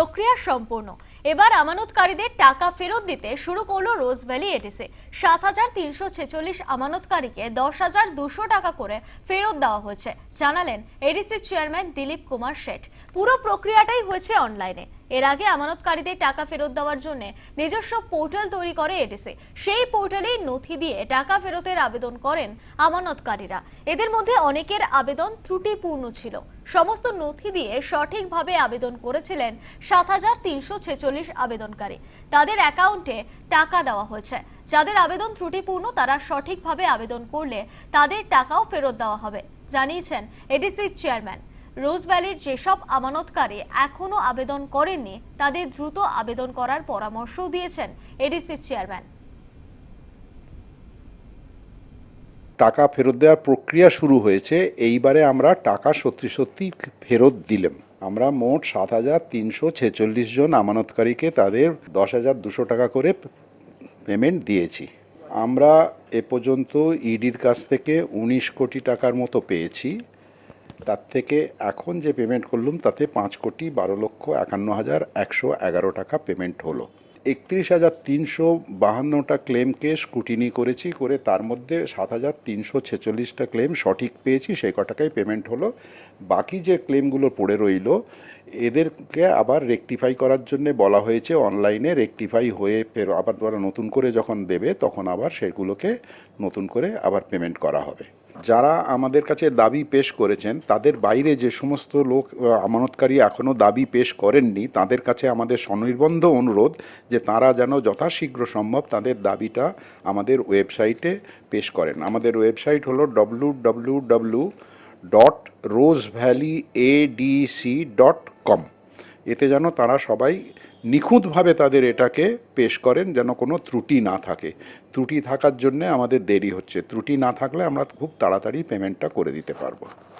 প্রক্রিয়া সম্পূর্ণ। এবার আমানতকারীদের টাকা ফেরত দিতে শুরু করল রোজ ভ্যালি এটিসি। সাত হাজার তিনশো ছেচল্লিশ আমানতকারীকে দশ হাজার দুশো টাকা করে ফেরত দেওয়া হয়েছে। জানালেন এডিসির চেয়ারম্যান দিলীপ কুমার শেঠ। পুরো প্রক্রিয়াটাই হয়েছে অনলাইনে। এর আগে আমানতকারীদের টাকা ফেরত দেওয়ার জন্য নিজস্ব পোর্টাল তৈরি করে এডিসি সেই পোর্টালেই নথি দিয়ে টাকা ফেরতের আবেদন করেন আমানতকারীরা। এদের মধ্যে অনেকের আবেদন ত্রুটিপূর্ণ ছিল। সমস্ত নথি দিয়ে সঠিকভাবে আবেদন করেছিলেন সাত হাজার তিনশো ছেচল্লিশ আবেদনকারী। তাদের অ্যাকাউন্টে টাকা দেওয়া হয়েছে। যাদের আবেদন ত্রুটিপূর্ণ, তারা সঠিকভাবে আবেদন করলে তাদের টাকাও ফেরত দেওয়া হবে, জানিয়েছেন এডিসির চেয়ারম্যান। রোজ ভ্যালির যেসব আমানতকারী এখনও আবেদন করেননি, তাদের দ্রুত আবেদন করার পরামর্শও দিয়েছেন এডিসি চেয়ারম্যান টাকা ফেরত দেওয়ার প্রক্রিয়া শুরু হয়েছে, এইবারে আমরা টাকা সত্যি সত্যি ফেরত দিলাম। আমরা মোট সাত হাজার তিনশো ছেচল্লিশ জন আমানতকারীকে তাদের দশ হাজার দুশো টাকা করে পেমেন্ট দিয়েছি। আমরা এ পর্যন্ত ইডির কাছ থেকে উনিশ কোটি টাকার মতো পেয়েছি। তার থেকে এখন যে পেমেন্ট করলাম, তাতে পাঁচ কোটি বারো লক্ষ একান্ন হাজার একশো এগারো টাকা পেমেন্ট হলো। একত্রিশ হাজার তিনশো বাহান্নটা ক্লেমকে স্কুটিনি করেছি, করে তার মধ্যে সাত হাজার তিনশো ছেচল্লিশটা ক্লেম সঠিক পেয়েছি, সেই কটাকাই পেমেন্ট হলো। বাকি যে ক্লেমগুলো পড়ে রইল, এদেরকে আবার রেকটিফাই করার জন্য বলা হয়েছে অনলাইনে রেকটিফাই হয়ে ফের আবার দ্বারা নতুন করে যখন দেবে, তখন আবার সেগুলোকে নতুন করে আবার পেমেন্ট করা হবে। যারা আমাদের কাছে দাবি পেশ করেছেন, তাদের বাইরে যে সমস্ত লোক আমানতকারী এখনও দাবি পেশ করেননি, তাদের কাছে আমাদের স্বনির্বন্ধ অনুরোধ যে তারা যেন যথাশীঘ্র সম্ভব তাদের দাবিটা আমাদের ওয়েবসাইটে পেশ করেন। আমাদের ওয়েবসাইট হলো W W W dot Rose Valley ADC dot com এতে যেন তারা সবাই নিখুঁতভাবে তাদের এটাকে পেশ করেন যেন কোনো ত্রুটি না থাকে। ত্রুটি থাকার জন্যে আমাদের দেরি হচ্ছে। ত্রুটি না থাকলে আমরা খুব তাড়াতাড়ি পেমেন্টটা করে দিতে পারব।